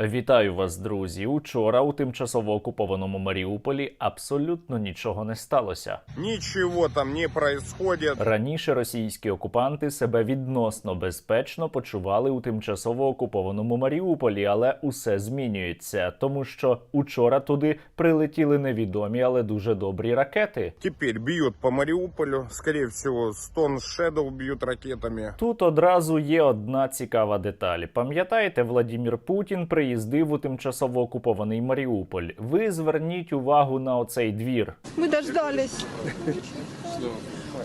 Вітаю вас, друзі. Учора у тимчасово окупованому Маріуполі абсолютно нічого не сталося. Ничего там не происходит. Раніше російські окупанти себе відносно безпечно почували у тимчасово окупованому Маріуполі, але усе змінюється, тому що учора туди прилетіли невідомі, але дуже добрі ракети. Теперь бьют по Мариуполю. Скорее всего, Стон Шэдоу бьют ракетами. Тут одразу є одна цікава деталь. Пам'ятаєте, Владімір Путін приїздив у тимчасово окупований Маріуполь. Ви зверніть увагу на оцей двір. Ми дождались.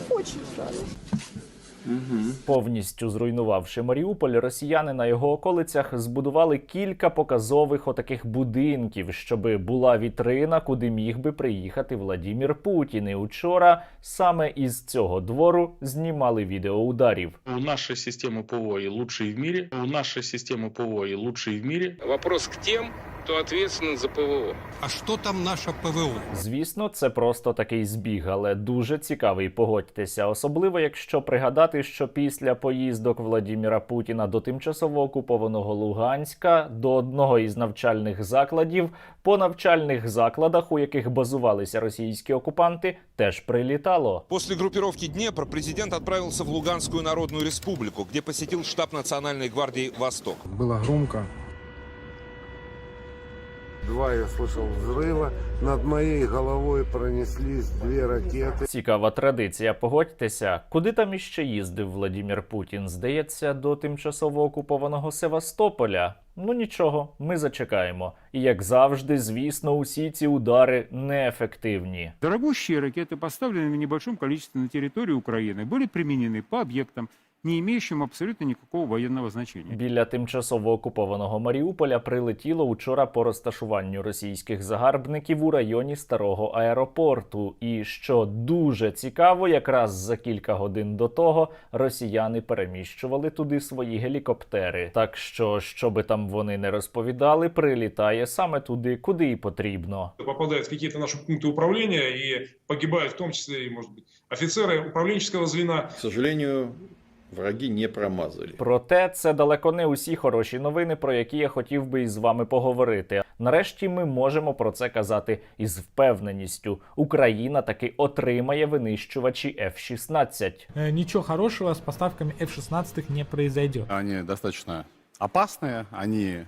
Очень ждали. Повністю зруйнувавши Маріуполь, росіяни на його околицях збудували кілька показових отаких будинків, щоби була вітрина, куди міг би приїхати Владімір Путін. І учора саме із цього двору знімали відео ударів. У нашей системы ПВО и лучшие в мире. У нашей системы ПВО и лучшие в мире. Вопрос к тем, кто ответственен за ПВО. А что там наше ПВО? Звісно, це просто такий збіг, але дуже цікавий. Погодьтеся, особливо якщо пригадати, що після поїздок Владіміра Путіна до тимчасово окупованого Луганська до одного із навчальних закладів, по навчальних закладах, у яких базувалися російські окупанти, теж прилітало. После группировки Днепр президент отправился в Луганскую Народную Республику, где посетил штаб Национальной гвардии «Восток». Было громко. Два я слышал взрыва. Над моей головой пронеслись две ракеты. Цікава традиція. Погодьтеся, куди там іще їздив Владімір Путін? Здається, до тимчасово окупованого Севастополя. Ну нічого, ми зачекаємо. І як завжди, звісно, усі ці удари неефективні. Дорогущие ракеты, поставленные в небольшом количестве на территории Украины, были применены по объектам, не имеющим абсолютно никакого военного значения. Біля тимчасово окупованого Маріуполя прилетіло учора по розташуванню російських загарбників у районі старого аеропорту. І що дуже цікаво, якраз за кілька годин до того росіяни переміщували туди свої гелікоптери. Так що, що би там вони не розповідали, прилітає саме туди, куди і потрібно. попадают в какие-то наши пункты управления и погибают в том числе и, может быть, офицеры управленческого звена. К сожалению, враги не промазали. Проте це далеко не усі хороші новини, про які я хотів би із вами поговорити. Нарешті ми можемо про це казати із впевненістю. Україна таки отримає винищувачі F-16. Э, Ничего хорошего с поставками F-16 не произойдет. Они достаточно опасные, они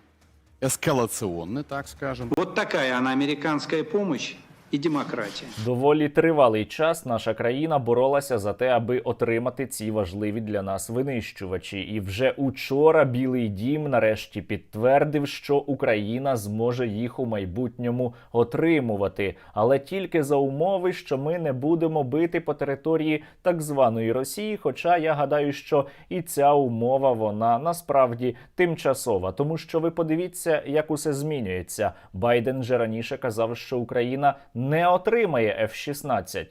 эскалационны, так скажем. Вот такая она американская помощь и демократия. Доволі тривалий час наша країна боролася за те, аби отримати ці важливі для нас винищувачі. І вже учора Білий Дім нарешті підтвердив, що Україна зможе їх у майбутньому отримувати, але тільки за умови, що ми не будемо бити по території так званої Росії. Хоча я гадаю, що і ця умова вона насправді тимчасова, тому що ви подивіться, як усе змінюється. Байден же раніше казав, що Україна не отримає F-16.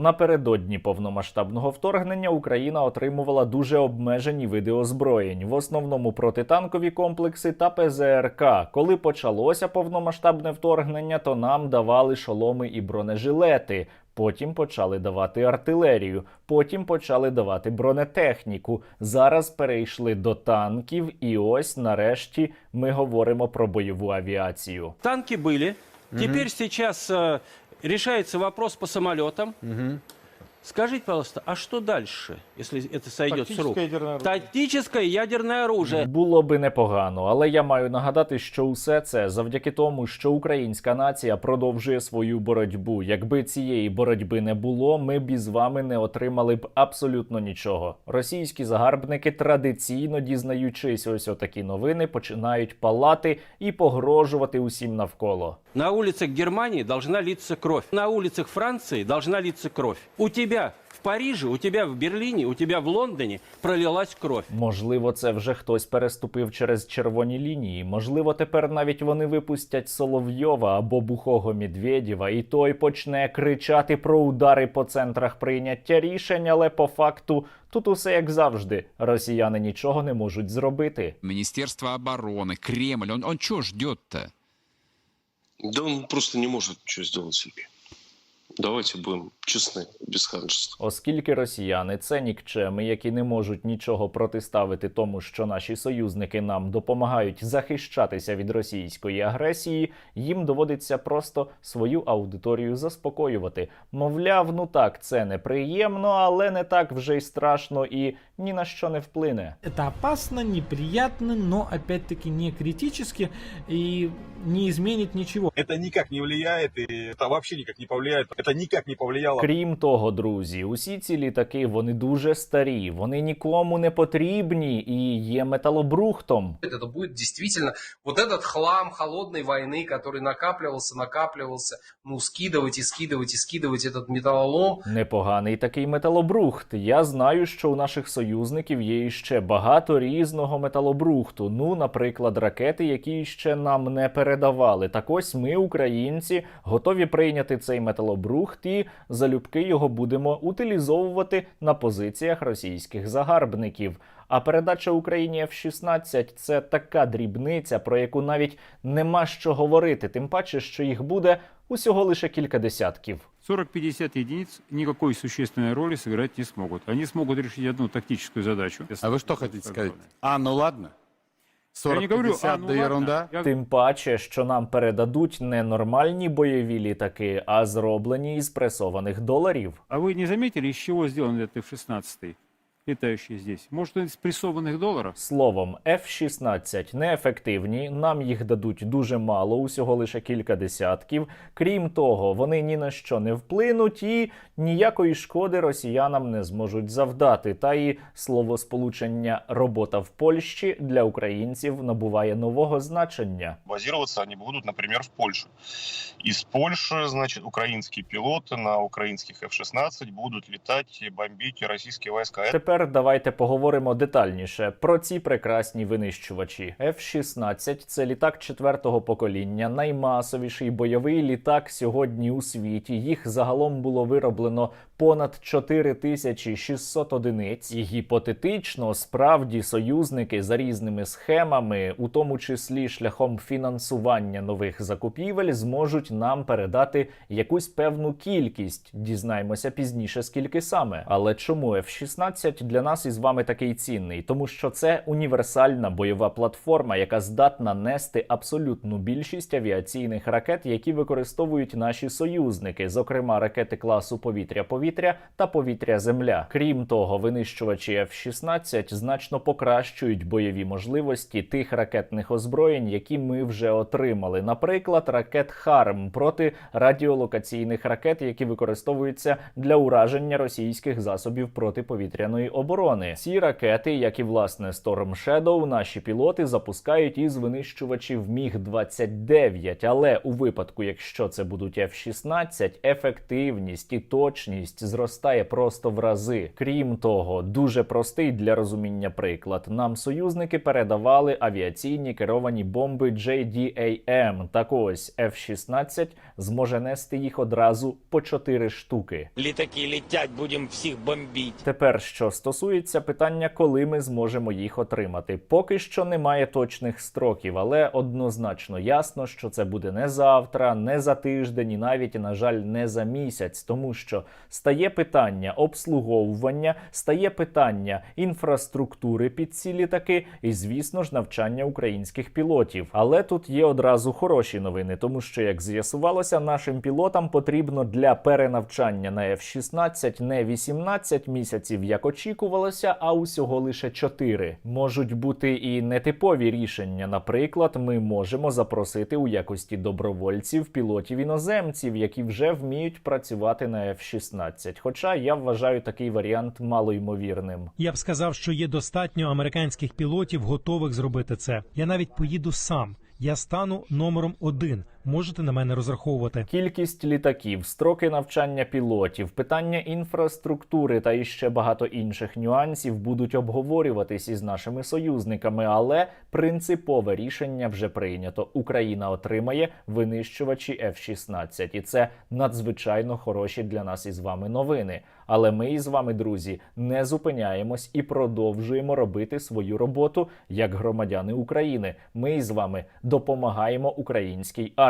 Напередодні повномасштабного вторгнення Україна отримувала дуже обмежені види озброєнь, в основному протитанкові комплекси та ПЗРК. Коли почалося повномасштабне вторгнення, то нам давали шоломи і бронежилети. Потім почали давати артилерію, потім почали давати бронетехніку. Зараз перейшли до танків, і ось нарешті ми говоримо про бойову авіацію. Танки були, тепер зараз рішається решается вопрос по самолетам. Скажите, пожалуйста, а что дальше, если это сойдет с рук? Тактическое ядерное оружие. Було би непогано, але я маю нагадати, що усе це завдяки тому, що українська нація продовжує свою боротьбу. Якби цієї боротьби не було, ми б із вами не отримали б абсолютно нічого. Російські загарбники традиційно дізнаючись ось отакі новини, починають палати і погрожувати усім навколо. На улицах Германии должна литься кровь. На улицах Франции должна литься кровь. У тебя в Париже, у тебя в Берлине, у тебя в Лондоне пролилась кровь. Можливо, це вже хтось переступив через червоні лінії. Можливо, тепер навіть вони випустять Соловйова або бухого Медведєва, і той почне кричати про удари по центрах прийняття рішень, але по факту тут усе як завжди. Росіяни нічого не можуть зробити. Министерство обороны, Кремль, он, он что ждет-то? Да он просто не может ничего сделать себе. Давайте будем честны, без ханжества. Оскільки росіяни це нікчеми, які не можуть нічого протиставити тому, що наші союзники нам допомагають захищатися від російської агресії, їм доводиться просто свою аудиторію заспокоювати. Мовляв, ну так, це неприємно, але не так вже й страшно і ні на що не вплине. Это опасно, неприятно, но опять-таки не критически и не изменит ничего. Это никак не влияет, и это вообще никак не повлияет. Это никак не повлияло. Крім того, друзі, усі ці літаки вони дуже старі, вони нікому не потрібні і є металобрухтом. Это будет действительно вот этот хлам холодной войны, который накапливался, накапливался, ну, скидывать и скидывать и скидывать этот металлолом, Непоганий такий металобрухт. Я знаю, що у наших союзників є іще багато різного металобрухту. Ну, наприклад, ракети, які ще нам не передавали. Так ось ми, українці, готові прийняти цей металобрухт і залюбки його будемо утилізовувати на позиціях російських загарбників. А передача Україні F-16 – це така дрібниця, про яку навіть нема що говорити, тим паче, що їх буде усього лише кілька десятків. 40-50 единиц никакой существенной роли сыграть не смогут. Они смогут решить одну тактическую задачу. А вы что хотите сказать? А, ну ладно. 40 я не говорю, 50 а, ну, да ерунда. Тим паче, що нам передадуть не нормальні бойові літаки, а зроблені із пресованих доларів. А ви не замітили, з чого зроблені Т-16? летающие здесь. Может, из спрессованных долларов? Словом, F-16 неефективні. Нам їх дадуть дуже мало, усього лише кілька десятків. Крім того, вони ні на що не вплинуть і ніякої шкоди росіянам не зможуть завдати. Та і словосполучення робота в Польщі для українців набуває нового значення. Базуватися вони будуть, наприклад, в Польщі. Із Польщі, значить, українські пілоти на українських F-16 будуть літати, і бомбити російські війська. Тепер Тепер давайте поговоримо детальніше про ці прекрасні винищувачі. F-16 – це літак четвертого покоління, наймасовіший бойовий літак сьогодні у світі. Їх загалом було вироблено понад 4600 одиниць. І гіпотетично, справді, союзники за різними схемами, у тому числі шляхом фінансування нових закупівель, зможуть нам передати якусь певну кількість. Дізнаємося пізніше, скільки саме. Але чому F-16 для нас із вами такий цінний? Тому що це універсальна бойова платформа, яка здатна нести абсолютну більшість авіаційних ракет, які використовують наші союзники, зокрема ракети класу повітря-повітря та повітря-земля. Крім того, винищувачі F-16 значно покращують бойові можливості тих ракетних озброєнь, які ми вже отримали. Наприклад, ракет ХАРМ проти радіолокаційних ракет, які використовуються для ураження російських засобів протиповітряної оборони. Ці ракети, як і власне Storm Shadow, наші пілоти запускають із винищувачів Міг 29 Але у випадку, якщо це будуть F-16, ефективність і точність зростає просто в рази. Крім того, дуже простий для розуміння приклад. Нам союзники передавали авіаційні керовані бомби JDAM. Так ось F-16 зможе нести їх одразу по 4 штуки. Літаки летять, будемо всіх бомбити. Тепер, що стосується питання, коли ми зможемо їх отримати, поки що немає точних строків, але однозначно ясно, що це буде не завтра, не за тиждень, і навіть, на жаль, не за місяць, тому що стає питання обслуговування, стає питання інфраструктури під ці літаки, і, звісно ж, навчання українських пілотів. Але тут є одразу хороші новини, тому що, як з'ясувалося, нашим пілотам потрібно для перенавчання на F-16 не 18 місяців, як очікувалося, а усього лише 4. Можуть бути і нетипові рішення. Наприклад, ми можемо запросити у якості добровольців пілотів іноземців, які вже вміють працювати на F-16. Хоча я вважаю такий варіант малоймовірним. Я б сказав, що є достатньо американських пілотів, готових зробити це. Я навіть поїду сам. Я стану номером один. Можете на мене розраховувати. Кількість літаків, строки навчання пілотів, питання інфраструктури та іще багато інших нюансів будуть обговорюватись із нашими союзниками, але принципове рішення вже прийнято. Україна отримає винищувачі F-16. і це надзвичайно хороші для нас із вами новини. Але ми із вами, друзі, не зупиняємось і продовжуємо робити свою роботу як громадяни України. Ми із вами допомагаємо українській армії.